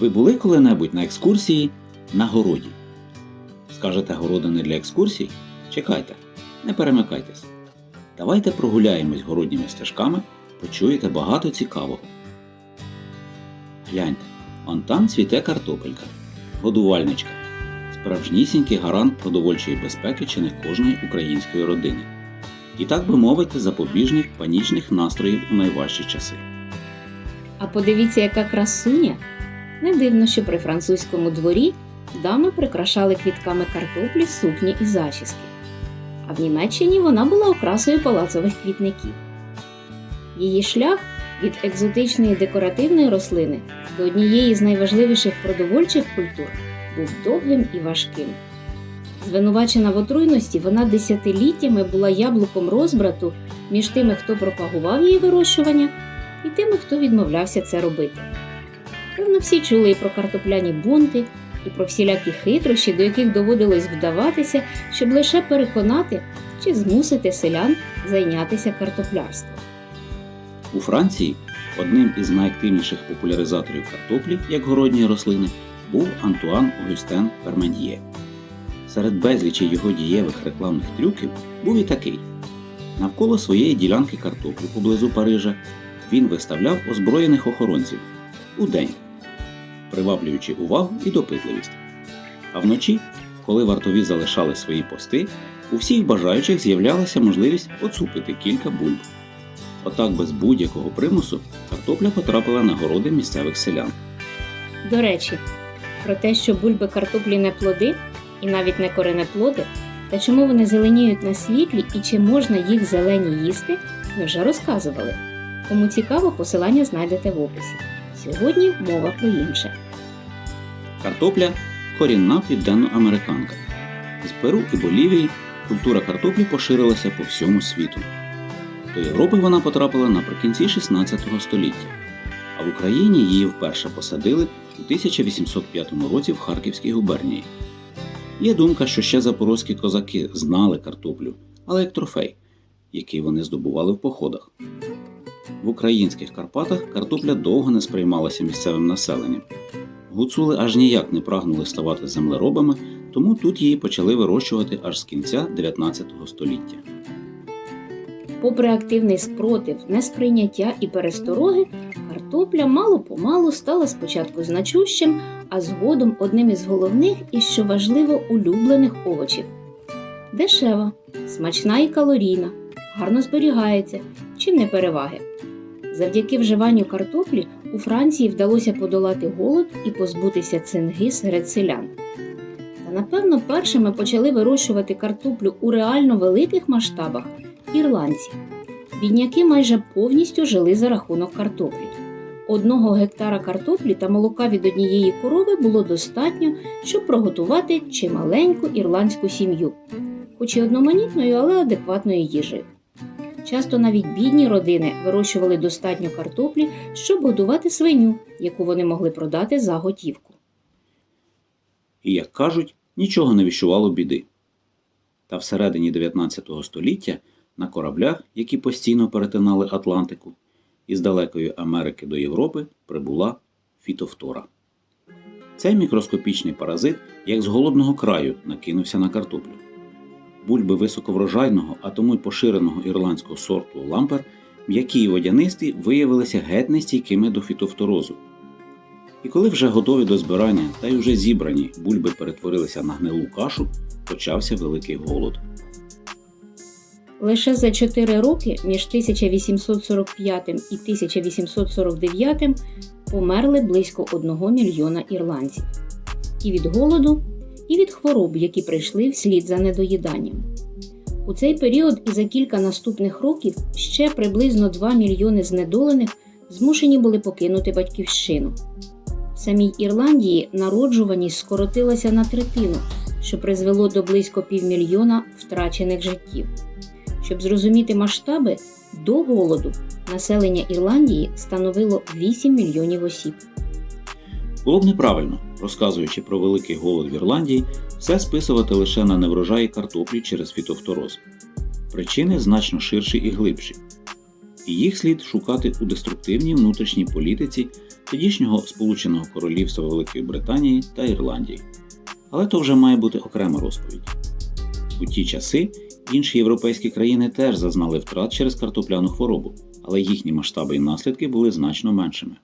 Ви були коли-небудь на екскурсії на городі? Скажете городи не для екскурсій? Чекайте, не перемикайтесь. Давайте прогуляємось городніми стежками, почуєте багато цікавого. Гляньте, он там цвіте картопелька, годувальничка, справжнісінький гарант продовольчої безпеки чи не кожної української родини. І так би мовити, запобіжник панічних настроїв у найважчі часи. А подивіться, яка красуня. Не дивно, що при французькому дворі дами прикрашали квітками картоплі сукні і зачіски. А в Німеччині вона була окрасою палацових квітників. Її шлях від екзотичної декоративної рослини до однієї з найважливіших продовольчих культур був довгим і важким. Звинувачена в отруйності, вона десятиліттями була яблуком розбрату між тими, хто пропагував її вирощування, і тими, хто відмовлявся це робити. Певно, всі чули і про картопляні бунти, і про всілякі хитрощі, до яких доводилось вдаватися, щоб лише переконати чи змусити селян зайнятися картоплярством. У Франції одним із найактивніших популяризаторів картоплі як городньої рослини був Антуан Огюстен Перменд'є. Серед безлічі його дієвих рекламних трюків був і такий: навколо своєї ділянки картоплі поблизу Парижа він виставляв озброєних охоронців у день, приваблюючи увагу і допитливість. А вночі, коли вартові залишали свої пости, у всіх бажаючих з'являлася можливість оцупити кілька бульб. Отак без будь-якого примусу картопля потрапила на городи місцевих селян. До речі, про те, що бульби картоплі не плоди і навіть не коренеплоди, та чому вони зеленіють на світлі і чи можна їх зелені їсти, ми вже розказували. Кому цікаво, посилання знайдете в описі. Сьогодні мова про інше. Картопля корінна південноамериканка. З Перу і Болівії культура картоплі поширилася по всьому світу. До Європи вона потрапила наприкінці 16 століття, а в Україні її вперше посадили у 1805 році в Харківській губернії. Є думка, що ще запорозькі козаки знали картоплю, але як трофей, який вони здобували в походах. В українських Карпатах картопля довго не сприймалася місцевим населенням. Гуцули аж ніяк не прагнули ставати землеробами, тому тут її почали вирощувати аж з кінця 19 століття. Попри активний спротив, несприйняття і перестороги, картопля мало-помалу стала спочатку значущим, а згодом одним із головних і, що важливо, улюблених овочів. Дешева, смачна і калорійна, гарно зберігається, чим не переваги. Завдяки вживанню картоплі у Франції вдалося подолати голод і позбутися цинги серед селян. Та напевно першими почали вирощувати картоплю у реально великих масштабах ірландці. Бідняки майже повністю жили за рахунок картоплі. Одного гектара картоплі та молока від однієї корови було достатньо, щоб приготувати чималеньку ірландську сім'ю, хоч і одноманітної, але адекватної їжі. Часто навіть бідні родини вирощували достатньо картоплі, щоб годувати свиню, яку вони могли продати за готівку. І, як кажуть, нічого не віщувало біди. Та всередині 19 століття на кораблях, які постійно перетинали Атлантику, із далекої Америки до Європи прибула фітофтора. Цей мікроскопічний паразит, як з голодного краю, накинувся на картоплю. Бульби високоврожайного, а тому й поширеного ірландського сорту лампер, м'які й водянисті, виявилися геть нестійкими до фітофторозу. І коли вже готові до збирання та й уже зібрані бульби перетворилися на гнилу кашу, почався великий голод. Лише за 4 роки між 1845 і 1849 померли близько 1 мільйона ірландців. І від голоду, і від хвороб, які прийшли вслід за недоїданням. У цей період і за кілька наступних років ще приблизно 2 мільйони знедолених змушені були покинути батьківщину. В самій Ірландії народжуваність скоротилася на третину, що призвело до близько півмільйона втрачених життів. Щоб зрозуміти масштаби, до голоду населення Ірландії становило 8 мільйонів осіб. Було б неправильно, розказуючи про великий голод в Ірландії, все списувати лише на неврожаї картоплі через фітофтороз. Причини значно ширші і глибші. І їх слід шукати у деструктивній внутрішній політиці тодішнього Сполученого Королівства Великої Британії та Ірландії. Але то вже має бути окрема розповідь. У ті часи інші європейські країни теж зазнали втрат через картопляну хворобу, але їхні масштаби і наслідки були значно меншими.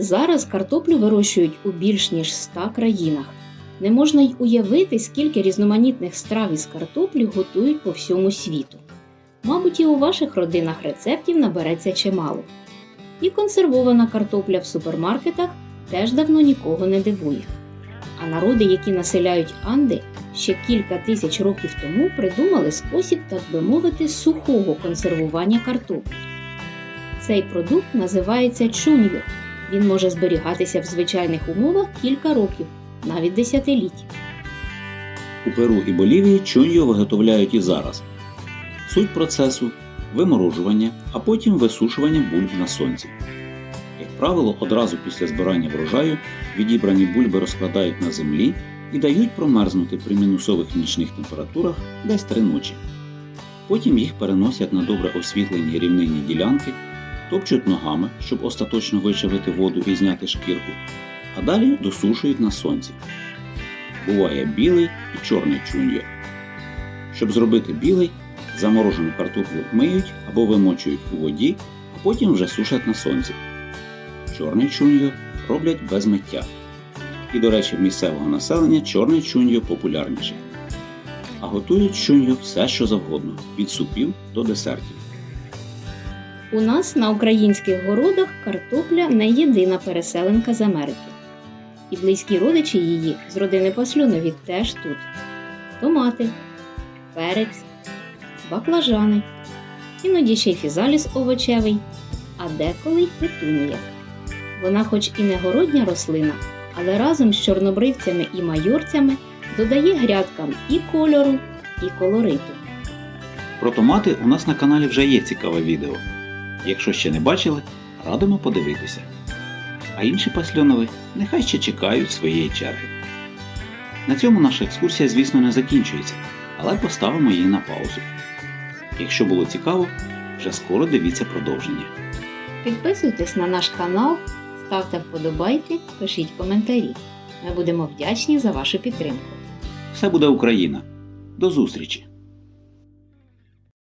Зараз картоплю вирощують у більш ніж 100 країнах. Не можна й уявити, скільки різноманітних страв із картоплі готують по всьому світу. Мабуть, і у ваших родинах рецептів набереться чимало. І консервована картопля в супермаркетах теж давно нікого не дивує. А народи, які населяють Анди, ще кілька тисяч років тому придумали спосіб, так би мовити, сухого консервування картоплі. Цей продукт називається чуньйо. Він може зберігатися в звичайних умовах кілька років, навіть десятиліть. У Перу і Болівії чуньо виготовляють і зараз. Суть процесу виморожування, а потім висушування бульб на сонці. Як правило, одразу після збирання врожаю відібрані бульби розкладають на землі і дають промерзнути при мінусових нічних температурах десь три ночі. Потім їх переносять на добре освітлені рівнинні ділянки, топчуть ногами, щоб остаточно вичавити воду і зняти шкірку, а далі досушують на сонці. Буває білий і чорний чуньо. Щоб зробити білий, заморожену картоплю миють або вимочують у воді, а потім вже сушать на сонці. Чорний чуньо роблять без миття. І, до речі, в місцевого населення чорний чуньо популярніший. А готують чуньо все, що завгодно, від супів до десертів. У нас на українських городах картопля не єдина переселенка з Америки. І близькі родичі її з родини Паслюнові теж тут: томати, перець, баклажани, іноді ще й фізаліс овочевий, а деколи й петунія. Вона, хоч і не городня рослина, але разом з чорнобривцями і майорцями додає грядкам і кольору, і колориту. Про томати у нас на каналі вже є цікаве відео. Якщо ще не бачили, радимо подивитися. А інші пасльонови нехай ще чекають своєї черги. На цьому наша екскурсія, звісно, не закінчується, але поставимо її на паузу. Якщо було цікаво, вже скоро дивіться продовження. Підписуйтесь на наш канал, ставте вподобайки, пишіть коментарі. Ми будемо вдячні за вашу підтримку. Все буде Україна. До зустрічі!